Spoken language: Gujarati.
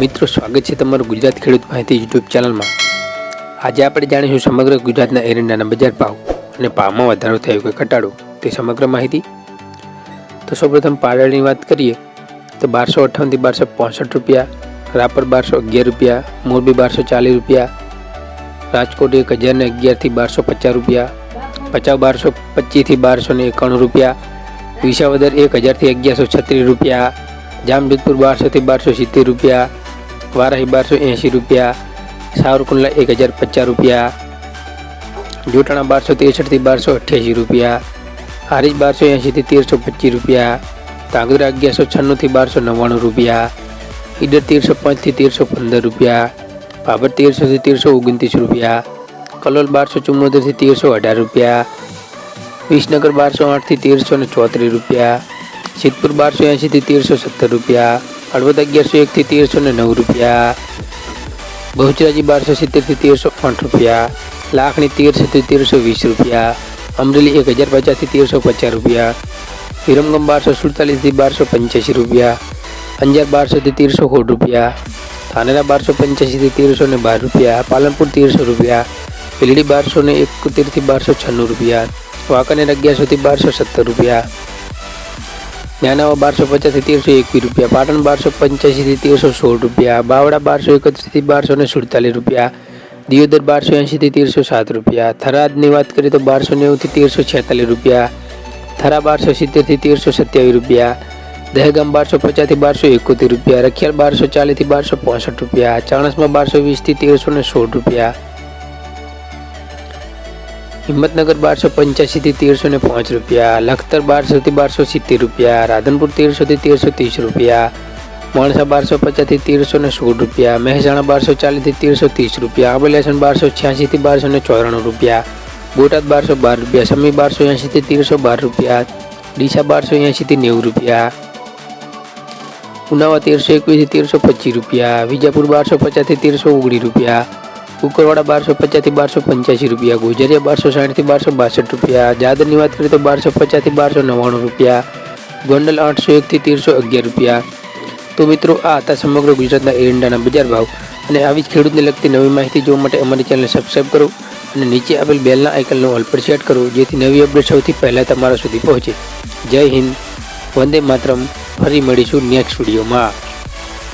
મિત્રો, સ્વાગત છે તમારું ગુજરાત ખેડૂત માહિતી યુટ્યુબ ચેનલમાં. આજે આપણે જાણીશું સમગ્ર ગુજરાતના એરંડાના બજાર ભાવ અને ભાવમાં વધારો થયો કે ઘટાડો, તે સમગ્ર માહિતી. તો સૌપ્રથમ પારડની વાત કરીએ, તો બારસો અઠ્ઠાવનથી બારસો પોસઠ રૂપિયા, રાપર બારસો અગિયાર રૂપિયા, મોરબી બારસો ચાલીસ રૂપિયા, રાજકોટ એક હજારને અગિયારથી બારસો પચાસ રૂપિયા પચાવ બારસો પચીસથી બારસો ને એકાણું રૂપિયા, વિસાવદર એક હજારથી અગિયારસો છત્રીસ રૂપિયા, જામજોધપુર બારસોથી બારસો સિત્તેર રૂપિયા વારાહી બારસો એંશી રૂપિયા સાવરકુંડલા એક હજાર પચાસ રૂપિયા જોટાણા બારસો ત્રેસઠથી બારસો અઠ્યાસી રૂપિયા હારીજ બારસો એંશીથી તેરસો પચીસ રૂપિયા કાંગરા અગિયારસો છન્નુંથી બારસો નવ્વાણું રૂપિયા ઈડર તેરસો પાંચથી તેરસો પંદર રૂપિયા ભાભર તેરસોથી તેરસો ઓગણત્રીસ રૂપિયા કલોલ બારસો ચુમ્મોતેરથી તેરસો અઢાર રૂપિયા વિસનગર બારસો આઠથી તેરસો ને ચોત્રીસ રૂપિયા સિદ્ધપુર બારસો એંશીથી તેરસો સત્તર રૂપિયા હળવદ અગિયારસો એકથી તેરસો ને નવ રૂપિયા, બહુચરાજી બારસો સિત્તેરથી તેરસો આઠ રૂપિયા, લાખની તેરસોથી તેરસો વીસ રૂપિયા, અમરેલી એક હજાર પચાસથી તેરસો પચાસ રૂપિયા, વિરમગમ બારસો સુડતાલીસથી બારસો પંચ્યાસી રૂપિયા, અંજાર બારસોથી તેરસો સોળ રૂપિયા થાનેરા બારસો પંચ્યાસીથી તેરસો ને બાર રૂપિયા, પાલનપુર તેરસો રૂપિયા, પીલડી બારસો ને એકોતેરથી બારસો છન્નું રૂપિયા, વાંકાનેર અગિયારસોથી બારસો સત્તર રૂપિયા જ્ઞાનાવા બારસો પચાસથી તેરસો એકવીસ રૂપિયા, પાટણ બારસો પંચ્યાસીથી તેરસો સોળ રૂપિયા, બાવડા બારસો એકત્રીસથી બારસો ને સુડતાલીસ રૂપિયા, દિયોદર બારસો એંશીથી તેરસો સાત રૂપિયા, થરાદની વાત કરીએ તો બારસો નેવુંથી તેરસો છેતાલીસ રૂપિયા, થરા બારસો સિત્તેરથી તેરસો સત્યાવીસ રૂપિયા, દહેગામ બારસો પચાસથી બારસો એકોતેર રૂપિયા, રખિયાલ બારસો ચાલીસથી બારસો પાંસઠ રૂપિયા, ચાણસમાં બારસો વીસથી તેરસો ને સોળ રૂપિયા હિંમતનગર બારસો પંચ્યાસીથી તેરસો ને પાંચ રૂપિયા, લખતર બારસોથી બારસો સિત્તેર રૂપિયા, રાધનપુર તેરસોથી તેરસો ત્રીસ રૂપિયા, માણસા બારસો પચાસથી તેરસો ને સોળ રૂપિયા, મહેસાણા બારસો ચાલીસથી તેરસો ત્રીસ રૂપિયા, આંબલેસન બારસો છ્યાસીથી બારસો ને ચોરાણું રૂપિયા, બોટાદ બારસો બાર રૂપિયા, સમી બારસો એંશીથી તેરસો બાર રૂપિયા, ડીસા બારસો એંશીથી નેવું રૂપિયા, ઉનાવા તેરસો એકવીસથી તેરસો પચીસ રૂપિયા, વિજાપુર બારસો પચાસથી તેરસો ઓગણીસ રૂપિયા કુકરવાડા બારસો પચાસથી બારસો પંચ્યાસી રૂપિયા, ગોજરિયા બારસો સાઠથી બારસો બાસઠ રૂપિયા, જાદરની વાત કરીએ તો બારસો પચાસથી બારસો નવ્વાણું રૂપિયા, ગોંડલ આઠસો એકથી તેરસો અગિયાર રૂપિયા. તો મિત્રો, આ હતા સમગ્ર ગુજરાતના એરંડાના બજાર ભાવ. અને આવી જ ખેડૂતને લગતી નવી માહિતી જોવા માટે અમારી ચેનલને સબસ્ક્રાઈબ કરો અને નીચે આપેલ બેલના આઇકનનો ઓલ પર સેટ કરો, જેથી નવી અપડેટ સૌથી પહેલાં તમારા સુધી પહોંચે. જય હિન્દ, વંદે માતરમ, ફરી મળીશું નેક્સ્ટ વિડીયોમાં